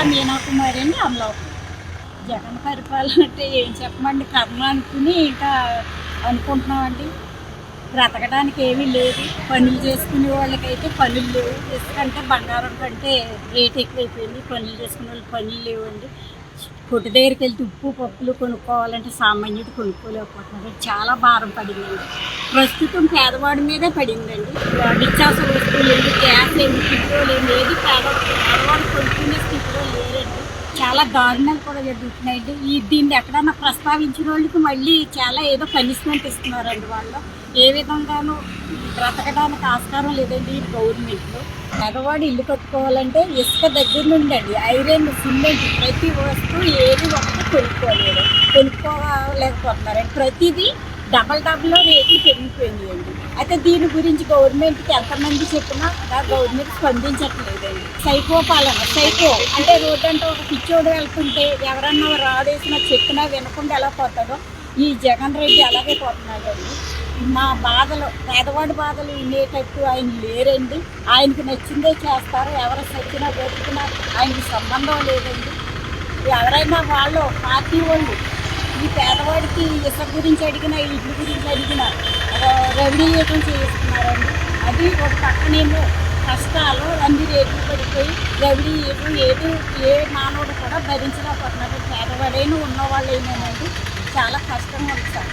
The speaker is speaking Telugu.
నల్లా మీనాకుమారి అని అమలాపురం జగన్ పరిపాలన అంటే ఏం చెప్పమండి? కర్మ అనుకుని ఇంకా అనుకుంటున్నామండి. బ్రతకడానికి ఏమీ లేదు. పనులు చేసుకునే వాళ్ళకైతే పనులు లేవు. ఎందుకంటే బంగారం కంటే రేట్ ఎక్కువైపోయింది. పనులు చేసుకునే వాళ్ళు పనులు లేవండి. కొట్టు దగ్గరికి వెళ్తే ఉప్పు పప్పులు కొనుక్కోవాలంటే సామాన్యుడు కొనుక్కోలేకపోతున్నారు చాలా భారం పడిందండి. ప్రస్తుతం పేదవాడి మీదే పడిందండి. నిత్యావసర వస్తువులు ఏంటి గ్యాస్ ఏంటి పెట్రోల్ ఏంటి ఏది పేదవాడు చాలా దారుణాలు కూడా జరుగుతున్నాయండి. ఈ దీన్ని ఎక్కడన్నా ప్రస్తావించిన వాళ్ళకి మళ్ళీ చాలా ఏదో పనిష్మెంట్ ఇస్తున్నారండి వాళ్ళు. ఏ విధంగానూ బ్రతకడానికి ఆస్కారం లేదండి ఈ గవర్నమెంట్లో. మగవాడు ఇల్లు కట్టుకోవాలంటే ఇసుక దగ్గర నుండి అండి ఐరన్ సిమెంట్ ప్రతి వస్తువు ఏది ఒకటి కొనుక్కోలేదు కొనుక్కోలేకపోతున్నారండి. ప్రతిదీ డబల్ డబల్ రేట్లు పెరిగిపోయినాయండి. అయితే దీని గురించి గవర్నమెంట్కి ఎంతమంది చెప్పినా గవర్నమెంట్ స్పందించట్లేదండి. సైకో పాలన సైకో అంటే రోడ్డు అంటే ఒక పిచ్చోడు వెళ్తుంటే ఎవరన్నా రాడేసినా చెప్పినా వినకుండా ఎలా పోతాడో ఈ జగన్ రెడ్డి అలాగే పోతున్నాడండి. మా బాధలు పేదవాడి బాధలు వినేటట్టు ఆయన లేరండి. ఆయనకి నచ్చిందే చేస్తారు. ఎవరు సచ్చినా బతుకున్నా ఆయనకి సంబంధం లేదండి. ఎవరైనా వాళ్ళు పార్టీ వాళ్ళు ఈ పేదవాడికి ఇసుక గురించి అడిగినా ఇల్లు గురించి అడిగినా రెవెన్యూతం చేస్తున్నారండి. అది ఒక పక్కనేమో కష్టాలు అన్ని రేట్లు పడిపోయి రెవెన్యూతం ఏది ఏ మానవుడు కూడా భరించలేకపోతున్నారు పేదవాడైనా ఉన్నవాళ్ళైనానండి. చాలా కష్టంగా ఉంది సార్.